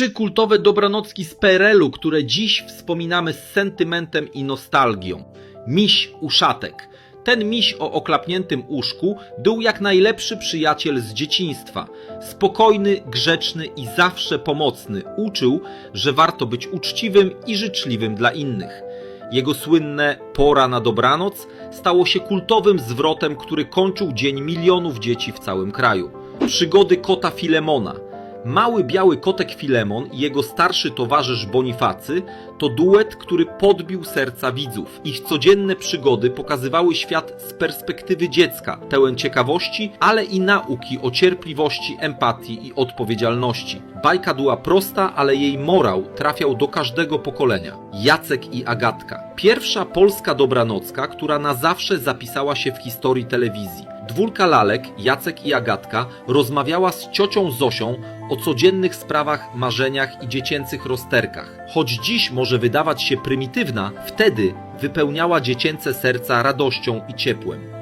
Trzy kultowe dobranocki z PRL-u, które dziś wspominamy z sentymentem i nostalgią. Miś Uszatek. Ten miś o oklapniętym uszku był jak najlepszy przyjaciel z dzieciństwa. Spokojny, grzeczny i zawsze pomocny. Uczył, że warto być uczciwym i życzliwym dla innych. Jego słynne Pora na dobranoc stało się kultowym zwrotem, który kończył dzień milionów dzieci w całym kraju. Przygody kota Filemona. Mały biały kotek Filemon i jego starszy towarzysz Bonifacy to duet, który podbił serca widzów. Ich codzienne przygody pokazywały świat z perspektywy dziecka, pełen ciekawości, ale i nauki o cierpliwości, empatii i odpowiedzialności. Bajka była prosta, ale jej morał trafiał do każdego pokolenia. Jacek i Agatka. Pierwsza polska dobranocka, która na zawsze zapisała się w historii telewizji. Dwórka lalek, Jacek i Agatka, rozmawiała z ciocią Zosią o codziennych sprawach, marzeniach i dziecięcych rozterkach. Choć dziś może wydawać się prymitywna, wtedy wypełniała dziecięce serca radością i ciepłem.